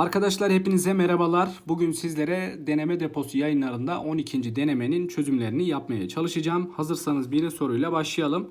Arkadaşlar hepinize merhabalar. Bugün sizlere deneme deposu yayınlarında 12. denemenin çözümlerini yapmaya çalışacağım. Hazırsanız bir soruyla başlayalım.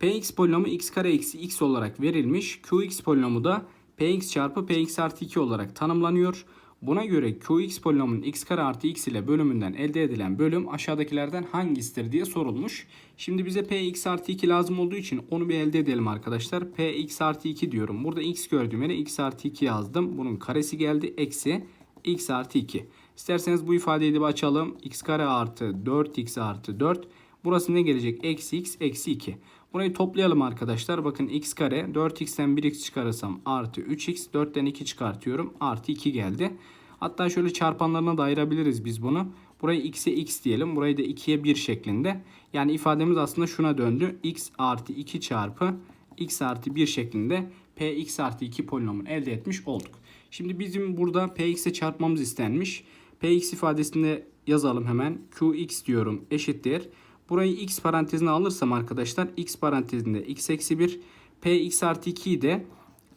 Px polinomu x kare eksi x olarak verilmiş. Qx polinomu da px çarpı px artı 2 olarak tanımlanıyor. Buna göre Qx polinomunun x kare artı x ile bölümünden elde edilen bölüm aşağıdakilerden hangisidir diye sorulmuş. Şimdi bize px artı 2 lazım olduğu için onu bir elde edelim arkadaşlar. px artı 2 diyorum. Burada x gördüğüm yere x artı 2 yazdım. Bunun karesi geldi. Eksi x artı 2. İsterseniz bu ifadeyi de açalım. x kare artı 4x artı 4. Burası ne gelecek? Eksi x eksi 2. Burayı toplayalım arkadaşlar. Bakın x kare 4x'ten 1x çıkarırsam artı 3x 4'ten 2 çıkartıyorum. Artı 2 geldi. Hatta şöyle çarpanlarına da ayırabiliriz biz bunu. Burayı x'e x diyelim. Burayı da 2'ye 1 şeklinde. Yani ifademiz aslında şuna döndü. x artı 2 çarpı x artı 1 şeklinde px artı 2 polinomunu elde etmiş olduk. Şimdi bizim burada px'e çarpmamız istenmiş. px ifadesinde yazalım hemen. qx diyorum eşittir. Burayı x parantezine alırsam arkadaşlar x parantezinde x eksi 1 px artı 2'yi de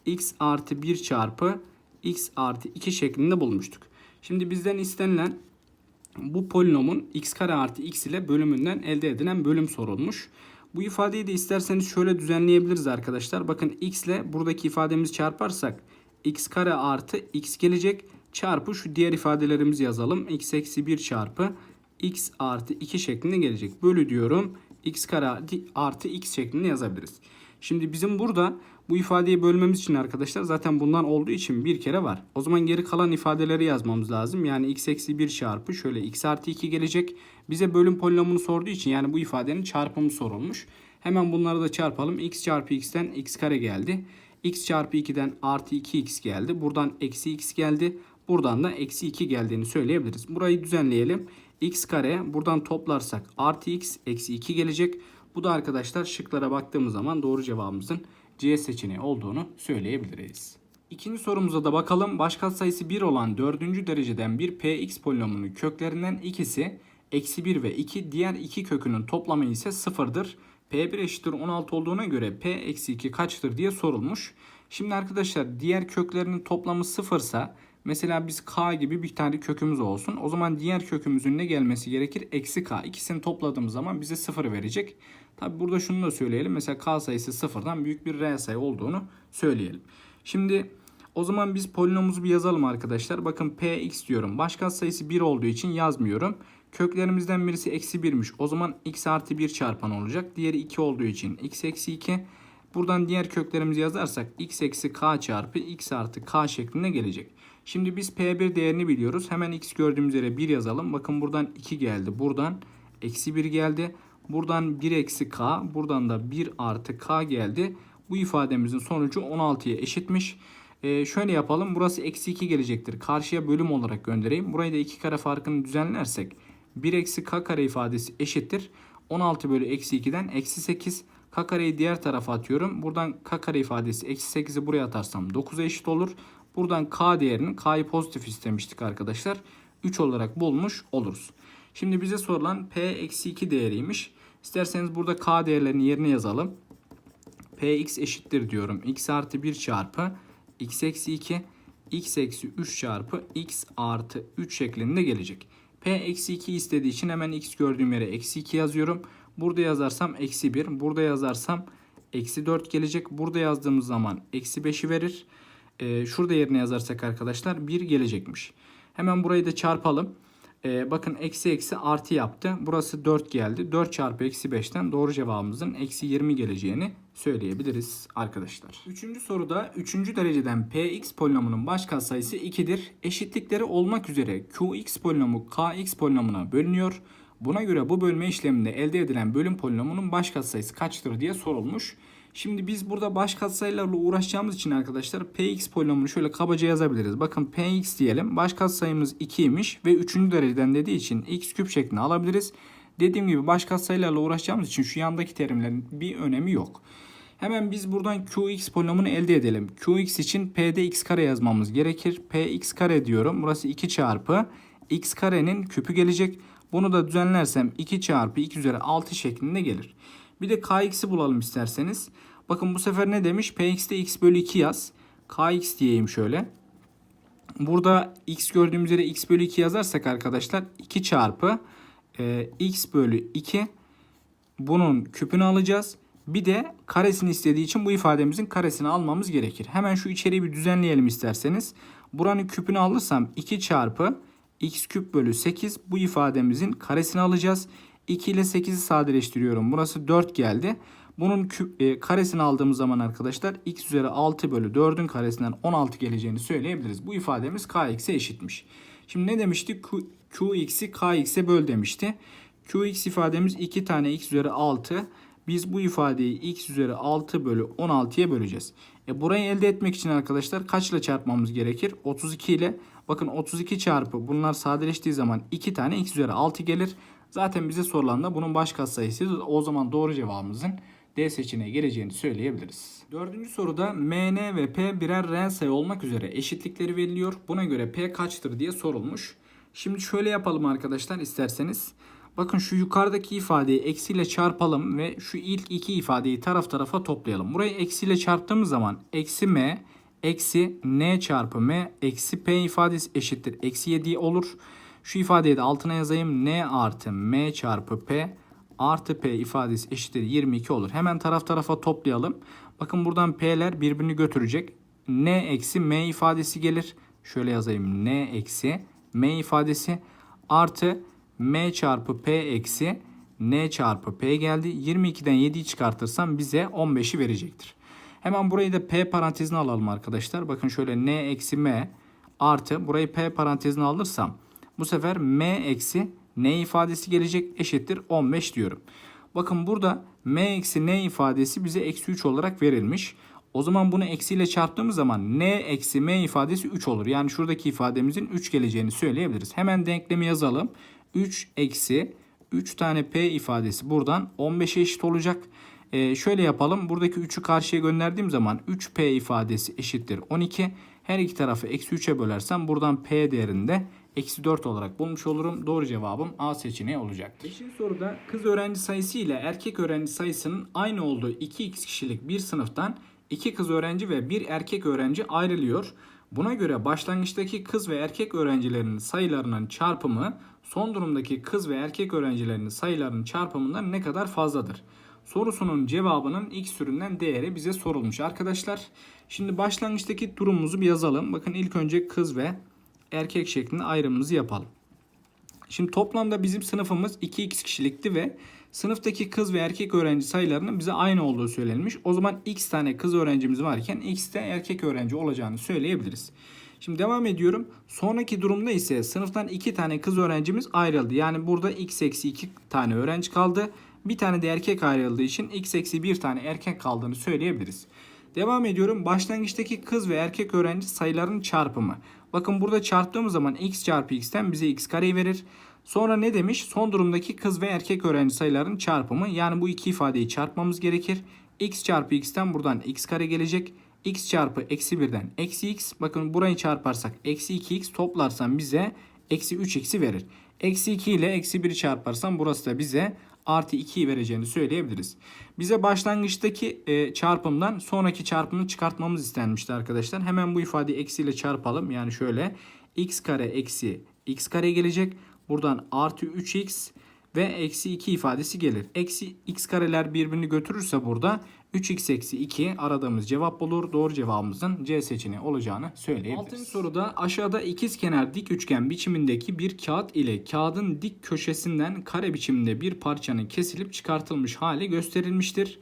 x artı 1 çarpı x artı 2 şeklinde bulmuştuk. Şimdi bizden istenilen bu polinomun x kare artı x ile bölümünden elde edilen bölüm sorulmuş. Bu ifadeyi de isterseniz şöyle düzenleyebiliriz arkadaşlar. Bakın x ile buradaki ifademizi çarparsak x kare artı x gelecek. Çarpı şu diğer ifadelerimizi yazalım. x eksi 1 çarpı x artı 2 şeklinde gelecek. Bölü diyorum. x kare artı x şeklinde yazabiliriz. Şimdi bizim burada bu ifadeyi bölmemiz için arkadaşlar zaten bundan olduğu için bir kere var. O zaman geri kalan ifadeleri yazmamız lazım. Yani x eksi 1 çarpı şöyle x artı 2 gelecek. Bize bölüm polinomunu sorduğu için yani bu ifadenin çarpımı sorulmuş. Hemen bunları da çarpalım. x çarpı x'ten x kare geldi. x çarpı 2'den artı 2x geldi. Buradan eksi x geldi. Buradan da eksi 2 geldiğini söyleyebiliriz. Burayı düzenleyelim. X kare buradan toplarsak artı x eksi 2 gelecek. Bu da arkadaşlar şıklara baktığımız zaman doğru cevabımızın C seçeneği olduğunu söyleyebiliriz. İkinci sorumuza da bakalım. Başkat sayısı 1 olan 4. dereceden bir px polinomunun köklerinden ikisi eksi 1 ve 2 diğer iki kökünün toplamı ise 0'dır. P1 eşittir 16 olduğuna göre P eksi 2 kaçtır diye sorulmuş. Şimdi arkadaşlar diğer köklerinin toplamı 0 ise mesela biz K gibi bir tane kökümüz olsun. O zaman diğer kökümüzün ne gelmesi gerekir? Eksi K. İkisini topladığımız zaman bize 0 verecek. Tabi burada şunu da söyleyelim. Mesela K sayısı 0'dan büyük bir reel sayı olduğunu söyleyelim. Şimdi o zaman biz polinomumuzu bir yazalım arkadaşlar. Bakın px diyorum. Başkat sayısı 1 olduğu için yazmıyorum. Köklerimizden birisi eksi 1'miş. O zaman x artı 1 çarpan olacak. Diğeri 2 olduğu için x eksi 2. Buradan diğer köklerimizi yazarsak x eksi k çarpı x artı k şeklinde gelecek. Şimdi biz p1 değerini biliyoruz. Hemen x gördüğümüz yere 1 yazalım. Bakın buradan 2 geldi. Buradan eksi 1 geldi. Buradan 1 eksi k. Buradan da 1 artı k geldi. Bu ifademizin sonucu 16'ya eşitmiş. Ee, şöyle yapalım. Burası eksi 2 gelecektir. Karşıya bölüm olarak göndereyim. Burayı da 2 kare farkını düzenlersek 1 eksi k kare ifadesi eşittir. 16 bölü eksi 2'den eksi 8. K kareyi diğer tarafa atıyorum. Buradan k kare ifadesi eksi 8'i buraya atarsam 9'a eşit olur. Buradan k değerinin k'yı pozitif istemiştik arkadaşlar. 3 olarak bulmuş oluruz. Şimdi bize sorulan p eksi 2 değeriymiş. İsterseniz burada k değerlerini yerine yazalım. px eşittir diyorum. x artı 1 çarpı x eksi 2 x eksi 3 çarpı x artı 3 şeklinde gelecek. p eksi 2 istediği için hemen x gördüğüm yere eksi 2 yazıyorum. Burada yazarsam eksi 1. Burada yazarsam eksi 4 gelecek. Burada yazdığımız zaman eksi 5'i verir. Ee, şurada yerine yazarsak arkadaşlar 1 gelecekmiş. Hemen burayı da çarpalım. Ee, bakın eksi eksi artı yaptı. Burası 4 geldi. 4 çarpı eksi 5'ten doğru cevabımızın eksi 20 geleceğini söyleyebiliriz arkadaşlar. Üçüncü soruda 3. dereceden px polinomunun baş katsayısı 2'dir. Eşitlikleri olmak üzere qx polinomu kx polinomuna bölünüyor. Buna göre bu bölme işleminde elde edilen bölüm polinomunun baş katsayısı kaçtır diye sorulmuş. Şimdi biz burada baş katsayılarla uğraşacağımız için arkadaşlar px polinomunu şöyle kabaca yazabiliriz. Bakın px diyelim. Baş katsayımız 2'ymiş ve 3. dereceden dediği için x küp şeklinde alabiliriz. Dediğim gibi baş katsayılarla uğraşacağımız için şu yandaki terimlerin bir önemi yok. Hemen biz buradan qx polinomunu elde edelim. qx için p'de x kare yazmamız gerekir. px kare diyorum. Burası 2 çarpı x karenin küpü gelecek. Bunu da düzenlersem 2 çarpı 2 üzeri 6 şeklinde gelir. Bir de kx'i bulalım isterseniz. Bakın bu sefer ne demiş? px'te x bölü 2 yaz. kx diyeyim şöyle. Burada x gördüğümüz yere x bölü 2 yazarsak arkadaşlar 2 çarpı e, x bölü 2 bunun küpünü alacağız. Bir de karesini istediği için bu ifademizin karesini almamız gerekir. Hemen şu içeriği bir düzenleyelim isterseniz. Buranın küpünü alırsam 2 çarpı x küp bölü 8 bu ifademizin karesini alacağız. 2 ile 8'i sadeleştiriyorum. Burası 4 geldi. Bunun e, karesini aldığımız zaman arkadaşlar x üzeri 6 bölü 4'ün karesinden 16 geleceğini söyleyebiliriz. Bu ifademiz kx'e eşitmiş. Şimdi ne demiştik? Qx'i kx'e böl demişti. qx ifademiz 2 tane x üzeri 6. Biz bu ifadeyi x üzeri 6 bölü 16'ya böleceğiz. E burayı elde etmek için arkadaşlar kaçla çarpmamız gerekir? 32 ile. Bakın 32 çarpı bunlar sadeleştiği zaman 2 tane x üzeri 6 gelir. Zaten bize sorulan da bunun baş katsayısı. O zaman doğru cevabımızın D seçeneği geleceğini söyleyebiliriz. Dördüncü soruda MN ve P birer reel sayı olmak üzere eşitlikleri veriliyor. Buna göre P kaçtır diye sorulmuş. Şimdi şöyle yapalım arkadaşlar isterseniz. Bakın şu yukarıdaki ifadeyi eksiyle çarpalım ve şu ilk iki ifadeyi taraf tarafa toplayalım. Burayı eksiyle çarptığımız zaman eksi m eksi n çarpı m eksi p ifadesi eşittir. Eksi 7 olur. Şu ifadeyi de altına yazayım. n artı m çarpı p artı p ifadesi eşittir 22 olur. Hemen taraf tarafa toplayalım. Bakın buradan p'ler birbirini götürecek. n eksi m ifadesi gelir. Şöyle yazayım. n eksi m ifadesi artı m çarpı p eksi n çarpı p geldi. 22'den 7'yi çıkartırsam bize 15'i verecektir. Hemen burayı da p parantezine alalım arkadaşlar. Bakın şöyle n eksi m artı burayı p parantezine alırsam bu sefer m eksi n ifadesi gelecek eşittir 15 diyorum. Bakın burada m eksi n ifadesi bize eksi 3 olarak verilmiş. O zaman bunu eksiyle çarptığımız zaman n eksi m ifadesi 3 olur. Yani şuradaki ifademizin 3 geleceğini söyleyebiliriz. Hemen denklemi yazalım. 3 eksi 3 tane p ifadesi buradan 15'e eşit olacak. Ee, şöyle yapalım. Buradaki 3'ü karşıya gönderdiğim zaman 3p ifadesi eşittir 12. Her iki tarafı eksi 3'e bölersem buradan p değerinde eksi 4 olarak bulmuş olurum. Doğru cevabım A seçeneği olacaktır. Beşinci soruda kız öğrenci sayısı ile erkek öğrenci sayısının aynı olduğu 2x kişilik bir sınıftan iki kız öğrenci ve bir erkek öğrenci ayrılıyor. Buna göre başlangıçtaki kız ve erkek öğrencilerinin sayılarının çarpımı son durumdaki kız ve erkek öğrencilerinin sayılarının çarpımından ne kadar fazladır? Sorusunun cevabının x türünden değeri bize sorulmuş arkadaşlar. Şimdi başlangıçtaki durumumuzu bir yazalım. Bakın ilk önce kız ve erkek şeklinde ayrımımızı yapalım. Şimdi toplamda bizim sınıfımız 2x kişilikti ve sınıftaki kız ve erkek öğrenci sayılarının bize aynı olduğu söylenmiş. O zaman x tane kız öğrencimiz varken x de erkek öğrenci olacağını söyleyebiliriz. Şimdi devam ediyorum. Sonraki durumda ise sınıftan 2 tane kız öğrencimiz ayrıldı. Yani burada x eksi 2 tane öğrenci kaldı. Bir tane de erkek ayrıldığı için x eksi 1 tane erkek kaldığını söyleyebiliriz. Devam ediyorum. Başlangıçtaki kız ve erkek öğrenci sayılarının çarpımı. Bakın burada çarptığımız zaman x çarpı x'ten bize x kareyi verir. Sonra ne demiş? Son durumdaki kız ve erkek öğrenci sayılarının çarpımı. Yani bu iki ifadeyi çarpmamız gerekir. x çarpı x'ten buradan x kare gelecek. x çarpı eksi 1'den eksi x. Bakın burayı çarparsak eksi 2x toplarsam bize eksi 3x'i verir. Eksi 2 ile eksi 1'i çarparsam burası da bize artı 2'yi vereceğini söyleyebiliriz. Bize başlangıçtaki e, çarpımdan sonraki çarpımı çıkartmamız istenmişti arkadaşlar. Hemen bu ifadeyi eksiyle çarpalım. Yani şöyle x kare eksi x kare gelecek. Buradan artı 3x ve eksi 2 ifadesi gelir. Eksi x kareler birbirini götürürse burada 3x eksi 2 aradığımız cevap olur. Doğru cevabımızın C seçeneği olacağını söyleyebiliriz. Altıncı soruda aşağıda ikizkenar dik üçgen biçimindeki bir kağıt ile kağıdın dik köşesinden kare biçiminde bir parçanın kesilip çıkartılmış hali gösterilmiştir.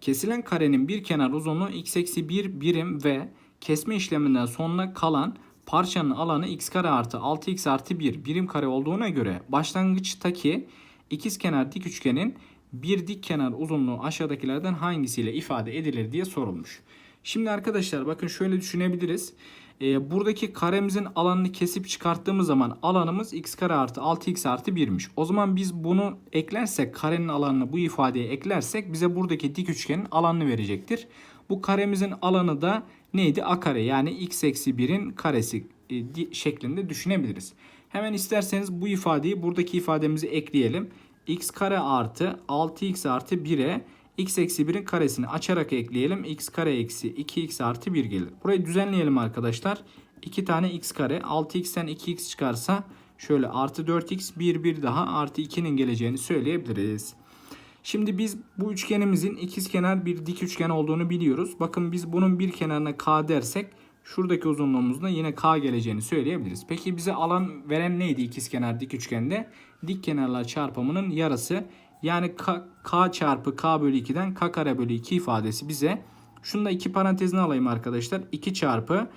Kesilen karenin bir kenar uzunluğu x eksi 1 birim ve kesme işleminden sonra kalan parçanın alanı x kare artı 6x artı 1 birim kare olduğuna göre başlangıçtaki ikizkenar dik üçgenin bir dik kenar uzunluğu aşağıdakilerden hangisiyle ifade edilir diye sorulmuş. Şimdi arkadaşlar bakın şöyle düşünebiliriz. Ee, buradaki karemizin alanını kesip çıkarttığımız zaman alanımız x kare artı 6x artı 1'miş. O zaman biz bunu eklersek karenin alanını bu ifadeye eklersek bize buradaki dik üçgenin alanını verecektir. Bu karemizin alanı da neydi? A kare yani x eksi 1'in karesi e, şeklinde düşünebiliriz. Hemen isterseniz bu ifadeyi buradaki ifademizi ekleyelim. X kare artı 6x artı 1'e x eksi 1'in karesini açarak ekleyelim. x kare eksi 2x artı 1 gelir. Burayı düzenleyelim arkadaşlar. 2 tane x kare 6x'ten 2x çıkarsa şöyle artı 4x 1 1 daha artı 2'nin geleceğini söyleyebiliriz. Şimdi biz bu üçgenimizin ikizkenar bir dik üçgen olduğunu biliyoruz. Bakın biz bunun bir kenarına k dersek şuradaki uzunluğumuzda yine k geleceğini söyleyebiliriz. Peki bize alan veren neydi ikizkenar dik üçgende? Dik kenarlar çarpımının yarısı. Yani k, k çarpı k bölü 2'den k kare bölü 2 ifadesi bize. Şunu da iki parantezine alayım arkadaşlar. 2 çarpı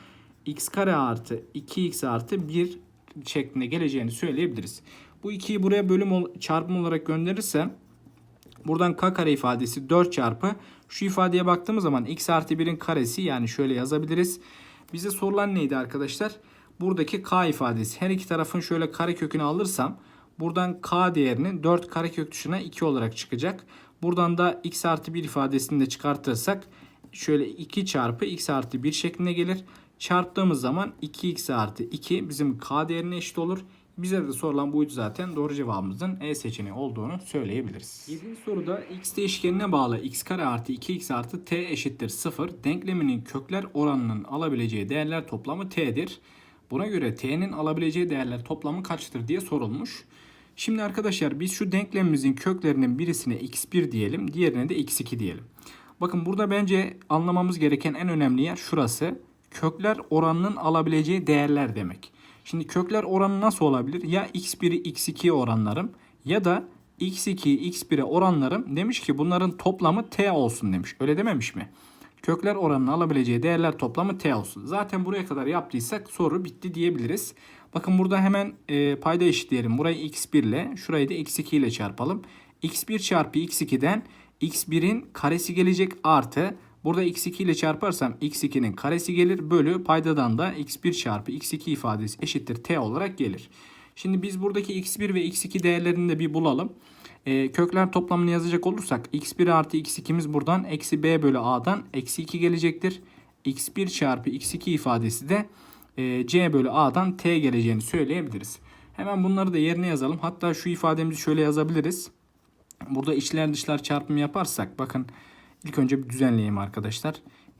x kare artı 2x artı 1 şeklinde geleceğini söyleyebiliriz. Bu 2'yi buraya bölüm çarpım olarak gönderirsem Buradan k kare ifadesi 4 çarpı şu ifadeye baktığımız zaman x artı 1'in karesi yani şöyle yazabiliriz. Bize sorulan neydi arkadaşlar? Buradaki k ifadesi. Her iki tarafın şöyle kare kökünü alırsam buradan k değerini 4 karekök dışına 2 olarak çıkacak. Buradan da x artı 1 ifadesini de çıkartırsak şöyle 2 çarpı x artı 1 şeklinde gelir. Çarptığımız zaman 2x artı 2 bizim k değerine eşit olur. Bize de sorulan buydu zaten. Doğru cevabımızın E seçeneği olduğunu söyleyebiliriz. 7. soruda x değişkenine bağlı x kare artı 2x artı t eşittir 0. Denkleminin kökler oranının alabileceği değerler toplamı t'dir. Buna göre t'nin alabileceği değerler toplamı kaçtır diye sorulmuş. Şimdi arkadaşlar biz şu denklemimizin köklerinin birisine x1 diyelim, diğerine de x2 diyelim. Bakın burada bence anlamamız gereken en önemli yer şurası. Kökler oranının alabileceği değerler demek. Şimdi kökler oranı nasıl olabilir? Ya x1'i x2'ye oranlarım ya da x2'yi x1'e oranlarım. Demiş ki bunların toplamı t olsun demiş. Öyle dememiş mi? Kökler oranını alabileceği değerler toplamı t olsun. Zaten buraya kadar yaptıysak soru bitti diyebiliriz. Bakın burada hemen e, payda eşitleyelim. Burayı x1 ile şurayı da x2 ile çarpalım. x1 çarpı x2'den x1'in karesi gelecek artı Burada x2 ile çarparsam x2'nin karesi gelir bölü paydadan da x1 çarpı x2 ifadesi eşittir t olarak gelir. Şimdi biz buradaki x1 ve x2 değerlerini de bir bulalım. Ee, kökler toplamını yazacak olursak x1 artı x2'miz buradan eksi b bölü a'dan eksi 2 gelecektir. x1 çarpı x2 ifadesi de e, c bölü a'dan t geleceğini söyleyebiliriz. Hemen bunları da yerine yazalım. Hatta şu ifademizi şöyle yazabiliriz. Burada içler dışlar çarpımı yaparsak bakın İlk önce bir düzenleyeyim arkadaşlar.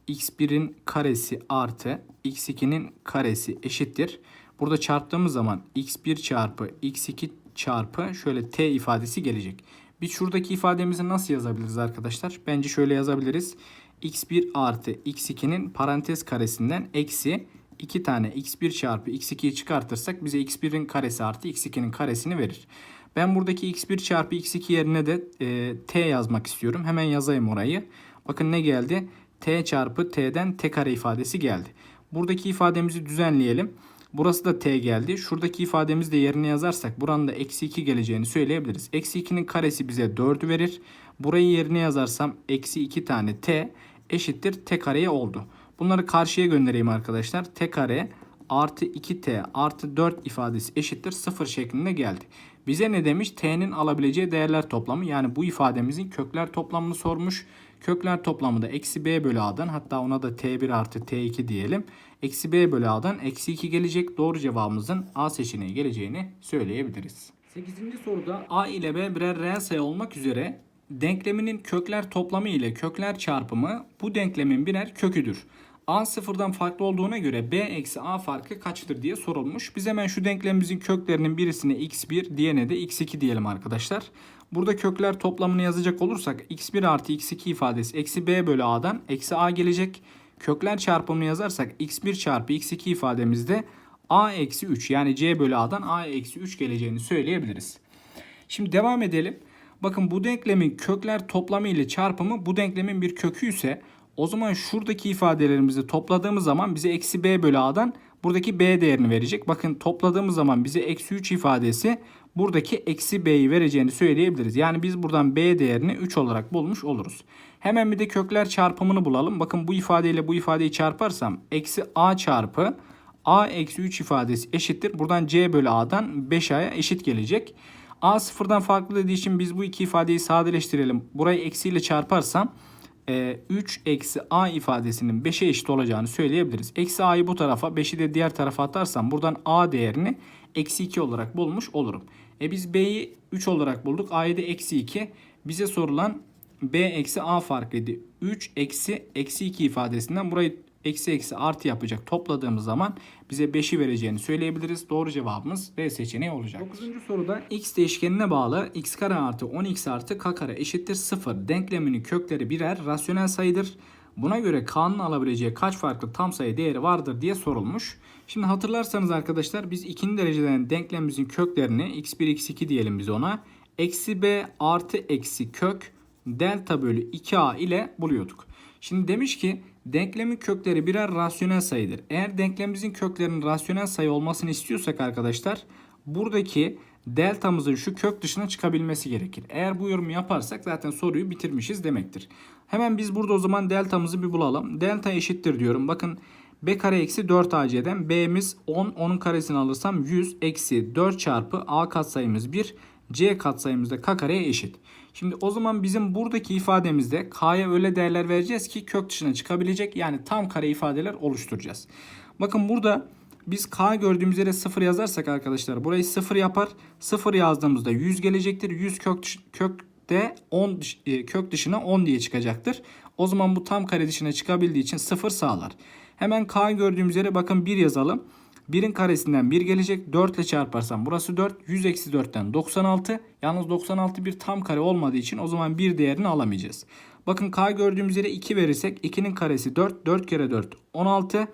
x1'in karesi artı x2'nin karesi eşittir. Burada çarptığımız zaman x1 çarpı x2 çarpı şöyle t ifadesi gelecek. Biz şuradaki ifademizi nasıl yazabiliriz arkadaşlar? Bence şöyle yazabiliriz. x1 artı x2'nin parantez karesinden eksi 2 tane x1 çarpı x2'yi çıkartırsak bize x1'in karesi artı x2'nin karesini verir. Ben buradaki x1 çarpı x2 yerine de e, t yazmak istiyorum. Hemen yazayım orayı. Bakın ne geldi? t çarpı t'den t kare ifadesi geldi. Buradaki ifademizi düzenleyelim. Burası da t geldi. Şuradaki ifademizi de yerine yazarsak buranın da eksi 2 geleceğini söyleyebiliriz. Eksi 2'nin karesi bize 4'ü verir. Burayı yerine yazarsam eksi 2 tane t eşittir t kareye oldu. Bunları karşıya göndereyim arkadaşlar. t kare artı 2t artı 4 ifadesi eşittir 0 şeklinde geldi. Bize ne demiş? T'nin alabileceği değerler toplamı. Yani bu ifademizin kökler toplamını sormuş. Kökler toplamı da eksi b bölü a'dan hatta ona da t1 artı t2 diyelim. Eksi b bölü a'dan eksi 2 gelecek. Doğru cevabımızın a seçeneği geleceğini söyleyebiliriz. 8. soruda a ile b birer reel sayı olmak üzere denkleminin kökler toplamı ile kökler çarpımı bu denklemin birer köküdür. A sıfırdan farklı olduğuna göre B eksi A farkı kaçtır diye sorulmuş. Biz hemen şu denklemimizin köklerinin birisine x1 diğerine de x2 diyelim arkadaşlar. Burada kökler toplamını yazacak olursak x1 artı x2 ifadesi eksi b bölü a'dan eksi a gelecek. Kökler çarpımını yazarsak x1 çarpı x2 ifademizde a eksi 3 yani c bölü a'dan a eksi 3 geleceğini söyleyebiliriz. Şimdi devam edelim. Bakın bu denklemin kökler toplamı ile çarpımı bu denklemin bir kökü ise o zaman şuradaki ifadelerimizi topladığımız zaman bize eksi b bölü a'dan buradaki b değerini verecek. Bakın topladığımız zaman bize eksi 3 ifadesi buradaki eksi b'yi vereceğini söyleyebiliriz. Yani biz buradan b değerini 3 olarak bulmuş oluruz. Hemen bir de kökler çarpımını bulalım. Bakın bu ifadeyle bu ifadeyi çarparsam eksi a çarpı a eksi 3 ifadesi eşittir. Buradan c bölü a'dan 5a'ya eşit gelecek. a sıfırdan farklı dediği için biz bu iki ifadeyi sadeleştirelim. Burayı eksiyle çarparsam 3 e, eksi a ifadesinin 5'e eşit olacağını söyleyebiliriz. Eksi a'yı bu tarafa 5'i de diğer tarafa atarsam buradan a değerini eksi 2 olarak bulmuş olurum. E biz b'yi 3 olarak bulduk. a'yı da eksi 2. Bize sorulan b eksi a farkıydı. 3 eksi eksi 2 ifadesinden burayı eksi eksi artı yapacak topladığımız zaman bize 5'i vereceğini söyleyebiliriz. Doğru cevabımız B seçeneği olacak. 9. soruda x değişkenine bağlı x kare artı 10x artı k kare eşittir 0 denkleminin kökleri birer rasyonel sayıdır. Buna göre k'nın alabileceği kaç farklı tam sayı değeri vardır diye sorulmuş. Şimdi hatırlarsanız arkadaşlar biz ikinci dereceden denklemimizin köklerini x1 x2 diyelim biz ona. Eksi b artı eksi kök delta bölü 2a ile buluyorduk. Şimdi demiş ki denklemin kökleri birer rasyonel sayıdır. Eğer denklemimizin köklerinin rasyonel sayı olmasını istiyorsak arkadaşlar buradaki deltamızın şu kök dışına çıkabilmesi gerekir. Eğer bu yorumu yaparsak zaten soruyu bitirmişiz demektir. Hemen biz burada o zaman deltamızı bir bulalım. Delta eşittir diyorum. Bakın b kare eksi 4 ac'den b'miz 10. Onun karesini alırsam 100 eksi 4 çarpı a katsayımız 1. c katsayımız da k kareye eşit. Şimdi o zaman bizim buradaki ifademizde k'ya öyle değerler vereceğiz ki kök dışına çıkabilecek. Yani tam kare ifadeler oluşturacağız. Bakın burada biz k gördüğümüz yere 0 yazarsak arkadaşlar burayı 0 yapar. 0 yazdığımızda 100 gelecektir. 100 kök, dış- kökte 10 dış- e, kök dışına 10 diye çıkacaktır. O zaman bu tam kare dışına çıkabildiği için 0 sağlar. Hemen k gördüğümüz yere bakın 1 yazalım. 1'in karesinden 1 gelecek. 4 ile çarparsam burası 4. 100 eksi 4'ten 96. Yalnız 96 bir tam kare olmadığı için o zaman 1 değerini alamayacağız. Bakın k gördüğümüz yere 2 verirsek 2'nin karesi 4. 4 kere 4 16.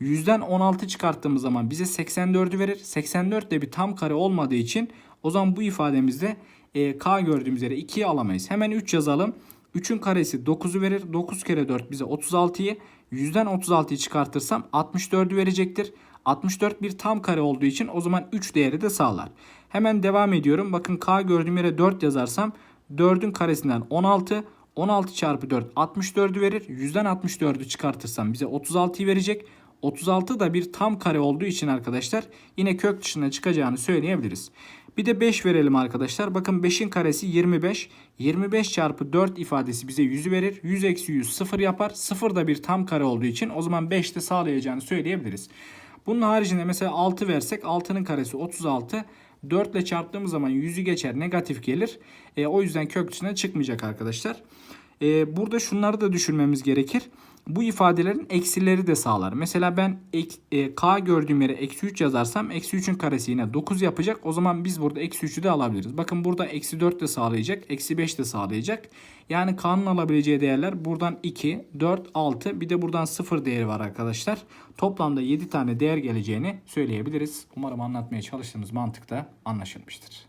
100'den 16 çıkarttığımız zaman bize 84'ü verir. 84 de bir tam kare olmadığı için o zaman bu ifademizde e, k gördüğümüz yere 2'yi alamayız. Hemen 3 yazalım. 3'ün karesi 9'u verir. 9 kere 4 bize 36'yı. 100'den 36'yı çıkartırsam 64'ü verecektir. 64 bir tam kare olduğu için o zaman 3 değeri de sağlar. Hemen devam ediyorum. Bakın k gördüğüm yere 4 yazarsam 4'ün karesinden 16. 16 çarpı 4 64'ü verir. 100'den 64'ü çıkartırsam bize 36'yı verecek. 36 da bir tam kare olduğu için arkadaşlar yine kök dışına çıkacağını söyleyebiliriz. Bir de 5 verelim arkadaşlar. Bakın 5'in karesi 25. 25 çarpı 4 ifadesi bize 100'ü verir. 100 eksi 100 0 yapar. 0 da bir tam kare olduğu için o zaman 5 de sağlayacağını söyleyebiliriz. Bunun haricinde mesela 6 versek 6'nın karesi 36. 4 ile çarptığımız zaman 100'ü geçer negatif gelir. E, o yüzden kök dışına çıkmayacak arkadaşlar. E, burada şunları da düşünmemiz gerekir. Bu ifadelerin eksileri de sağlar. Mesela ben ek- e, k gördüğüm yere eksi 3 yazarsam eksi 3'ün karesi yine 9 yapacak. O zaman biz burada eksi 3'ü de alabiliriz. Bakın burada eksi 4 de sağlayacak. Eksi 5 de sağlayacak. Yani k'nın alabileceği değerler buradan 2, 4, 6 bir de buradan 0 değeri var arkadaşlar. Toplamda 7 tane değer geleceğini söyleyebiliriz. Umarım anlatmaya çalıştığımız mantık da anlaşılmıştır.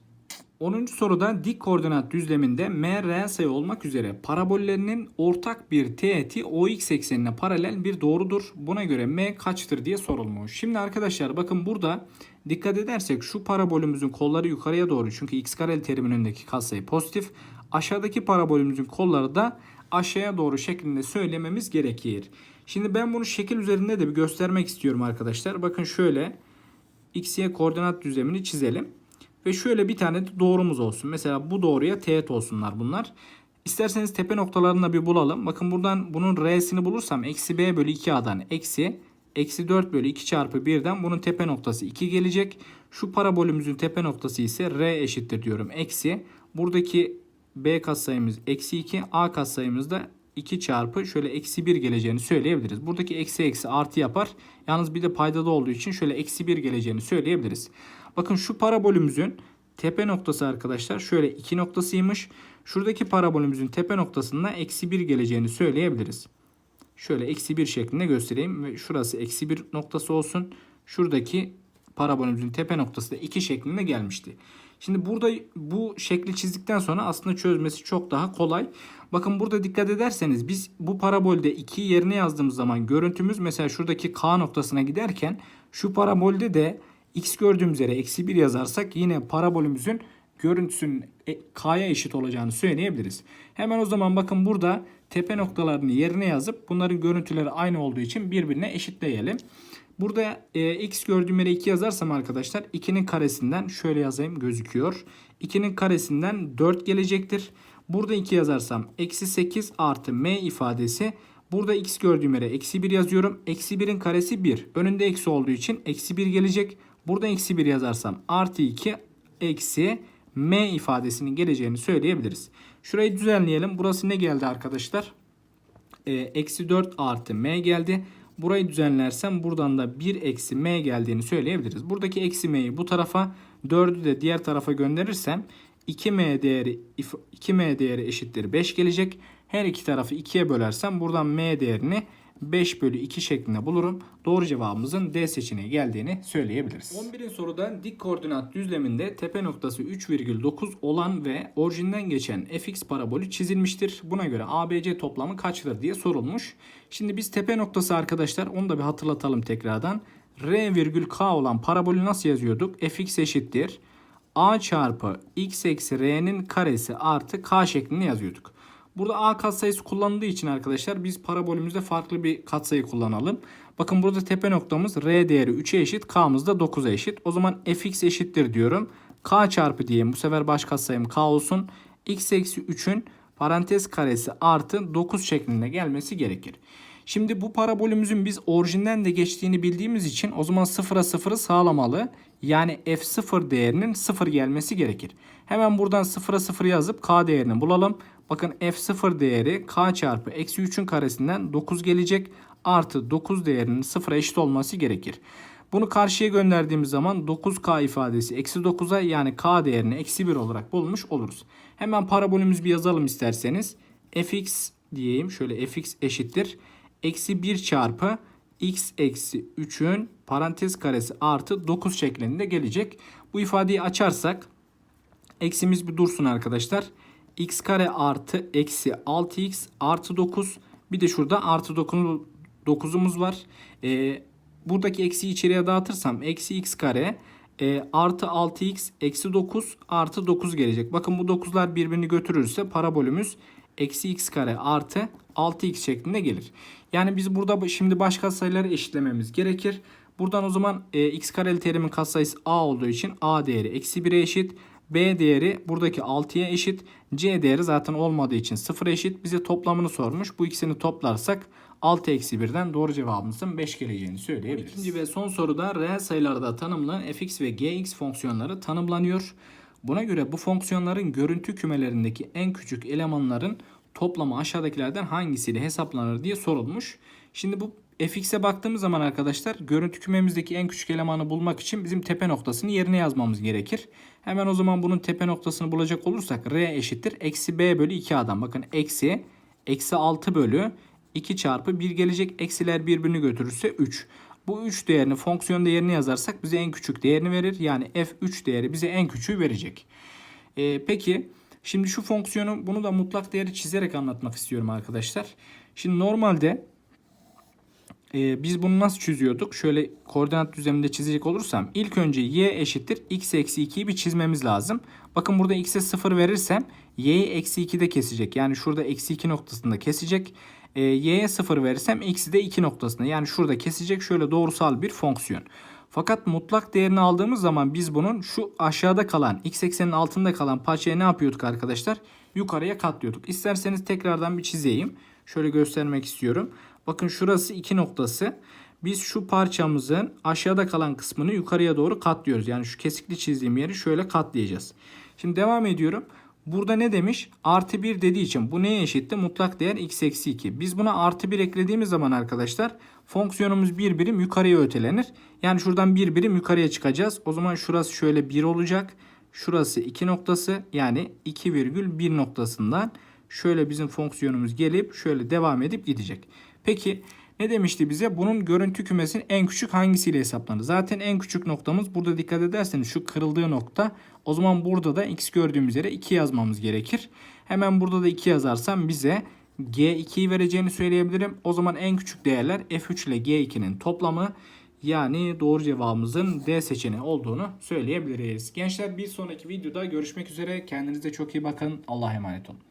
10. soruda dik koordinat düzleminde m reel sayı olmak üzere parabollerinin ortak bir teğeti OX eksenine paralel bir doğrudur. Buna göre m kaçtır diye sorulmuş. Şimdi arkadaşlar bakın burada dikkat edersek şu parabolümüzün kolları yukarıya doğru çünkü x kareli terimin önündeki katsayı pozitif. Aşağıdaki parabolümüzün kolları da aşağıya doğru şeklinde söylememiz gerekir. Şimdi ben bunu şekil üzerinde de bir göstermek istiyorum arkadaşlar. Bakın şöyle x, y koordinat düzlemini çizelim. Ve şöyle bir tane de doğrumuz olsun. Mesela bu doğruya teğet olsunlar bunlar. İsterseniz tepe noktalarını da bir bulalım. Bakın buradan bunun r'sini bulursam eksi b bölü 2a'dan eksi eksi 4 bölü 2 çarpı 1'den bunun tepe noktası 2 gelecek. Şu parabolümüzün tepe noktası ise r eşittir diyorum. Eksi buradaki b katsayımız eksi 2 a katsayımız da 2 çarpı şöyle eksi 1 geleceğini söyleyebiliriz. Buradaki eksi eksi artı yapar. Yalnız bir de paydada olduğu için şöyle eksi 1 geleceğini söyleyebiliriz. Bakın şu parabolümüzün tepe noktası arkadaşlar şöyle 2 noktasıymış. Şuradaki parabolümüzün tepe noktasında eksi 1 geleceğini söyleyebiliriz. Şöyle eksi 1 şeklinde göstereyim ve şurası eksi 1 noktası olsun. Şuradaki parabolümüzün tepe noktası da 2 şeklinde gelmişti. Şimdi burada bu şekli çizdikten sonra aslında çözmesi çok daha kolay. Bakın burada dikkat ederseniz biz bu parabolde 2'yi yerine yazdığımız zaman görüntümüz mesela şuradaki K noktasına giderken şu parabolde de x gördüğümüz yere eksi 1 yazarsak yine parabolümüzün görüntüsünün e- k'ya eşit olacağını söyleyebiliriz. Hemen o zaman bakın burada tepe noktalarını yerine yazıp bunların görüntüleri aynı olduğu için birbirine eşitleyelim. Burada e, x gördüğüm yere 2 yazarsam arkadaşlar 2'nin karesinden şöyle yazayım gözüküyor. 2'nin karesinden 4 gelecektir. Burada 2 yazarsam eksi 8 artı m ifadesi Burada x gördüğüm yere eksi 1 yazıyorum. Eksi 1'in karesi 1. Önünde eksi olduğu için eksi 1 gelecek. Burada eksi 1 yazarsam artı 2 eksi m ifadesinin geleceğini söyleyebiliriz. Şurayı düzenleyelim. Burası ne geldi arkadaşlar? Ee, eksi 4 artı m geldi. Burayı düzenlersem buradan da 1 eksi m geldiğini söyleyebiliriz. Buradaki eksi m'yi bu tarafa 4'ü de diğer tarafa gönderirsem 2m değeri 2m değeri eşittir 5 gelecek. Her iki tarafı 2'ye bölersem buradan m değerini 5 bölü 2 şeklinde bulurum. Doğru cevabımızın D seçeneği geldiğini söyleyebiliriz. 11. soruda dik koordinat düzleminde tepe noktası 3,9 olan ve orijinden geçen fx parabolü çizilmiştir. Buna göre ABC toplamı kaçtır diye sorulmuş. Şimdi biz tepe noktası arkadaşlar onu da bir hatırlatalım tekrardan. R virgül K olan parabolü nasıl yazıyorduk? fx eşittir. A çarpı x eksi r'nin karesi artı k şeklinde yazıyorduk. Burada a katsayısı kullanıldığı için arkadaşlar biz parabolümüzde farklı bir katsayı kullanalım. Bakın burada tepe noktamız r değeri 3'e eşit, k'mız da 9'a eşit. O zaman fx eşittir diyorum. k çarpı diyeyim. Bu sefer baş katsayım k olsun. x eksi 3'ün parantez karesi artı 9 şeklinde gelmesi gerekir. Şimdi bu parabolümüzün biz orijinden de geçtiğini bildiğimiz için o zaman 0'a 0'ı sağlamalı. Yani f0 değerinin 0 gelmesi gerekir. Hemen buradan 0'a 0 yazıp k değerini bulalım. Bakın f0 değeri k çarpı eksi 3'ün karesinden 9 gelecek. Artı 9 değerinin 0'a eşit olması gerekir. Bunu karşıya gönderdiğimiz zaman 9k ifadesi eksi 9'a yani k değerini eksi 1 olarak bulmuş oluruz. Hemen parabolümüzü bir yazalım isterseniz. fx diyeyim şöyle fx eşittir. Eksi 1 çarpı x eksi 3'ün parantez karesi artı 9 şeklinde gelecek. Bu ifadeyi açarsak eksimiz bir dursun arkadaşlar x kare artı eksi 6x artı 9. Bir de şurada artı 9, 9'umuz var. Ee, buradaki eksiyi içeriye dağıtırsam eksi x kare e, artı 6x eksi 9 artı 9 gelecek. Bakın bu 9'lar birbirini götürürse parabolümüz eksi x kare artı 6x şeklinde gelir. Yani biz burada şimdi başka sayıları eşitlememiz gerekir. Buradan o zaman e, x kareli terimin katsayısı a olduğu için a değeri eksi 1'e eşit. B değeri buradaki 6'ya eşit. C değeri zaten olmadığı için 0 eşit. Bize toplamını sormuş. Bu ikisini toplarsak 6 eksi 1'den doğru cevabımızın 5 geleceğini söyleyebiliriz. İkinci ve son soruda reel sayılarda tanımlanan fx ve gx fonksiyonları tanımlanıyor. Buna göre bu fonksiyonların görüntü kümelerindeki en küçük elemanların toplamı aşağıdakilerden hangisiyle hesaplanır diye sorulmuş. Şimdi bu fx'e baktığımız zaman arkadaşlar görüntü kümemizdeki en küçük elemanı bulmak için bizim tepe noktasını yerine yazmamız gerekir. Hemen o zaman bunun tepe noktasını bulacak olursak r eşittir. Eksi b bölü 2 adam. Bakın eksi. Eksi 6 bölü 2 çarpı 1 gelecek. Eksiler birbirini götürürse 3. Bu 3 değerini fonksiyon değerini yazarsak bize en küçük değerini verir. Yani f3 değeri bize en küçüğü verecek. Ee, peki şimdi şu fonksiyonu bunu da mutlak değeri çizerek anlatmak istiyorum arkadaşlar. Şimdi normalde e, biz bunu nasıl çözüyorduk? Şöyle koordinat düzleminde çizecek olursam ilk önce y eşittir x eksi 2'yi bir çizmemiz lazım. Bakın burada x'e 0 verirsem y'yi eksi 2'de kesecek. Yani şurada eksi 2 noktasında kesecek. E, y'ye 0 verirsem x'i de 2 noktasında. Yani şurada kesecek şöyle doğrusal bir fonksiyon. Fakat mutlak değerini aldığımız zaman biz bunun şu aşağıda kalan x eksenin altında kalan parçaya ne yapıyorduk arkadaşlar? Yukarıya katlıyorduk. İsterseniz tekrardan bir çizeyim. Şöyle göstermek istiyorum. Bakın şurası iki noktası. Biz şu parçamızın aşağıda kalan kısmını yukarıya doğru katlıyoruz. Yani şu kesikli çizdiğim yeri şöyle katlayacağız. Şimdi devam ediyorum. Burada ne demiş? Artı 1 dediği için bu neye eşitti? Mutlak değer x eksi 2. Biz buna artı 1 eklediğimiz zaman arkadaşlar fonksiyonumuz bir birim yukarıya ötelenir. Yani şuradan bir birim yukarıya çıkacağız. O zaman şurası şöyle 1 olacak. Şurası 2 noktası yani 2,1 noktasından şöyle bizim fonksiyonumuz gelip şöyle devam edip gidecek. Peki ne demişti bize? Bunun görüntü kümesinin en küçük hangisiyle hesaplanır? Zaten en küçük noktamız burada dikkat ederseniz şu kırıldığı nokta. O zaman burada da x gördüğümüz yere 2 yazmamız gerekir. Hemen burada da 2 yazarsam bize G2'yi vereceğini söyleyebilirim. O zaman en küçük değerler F3 ile G2'nin toplamı yani doğru cevabımızın D seçeneği olduğunu söyleyebiliriz. Gençler bir sonraki videoda görüşmek üzere. Kendinize çok iyi bakın. Allah'a emanet olun.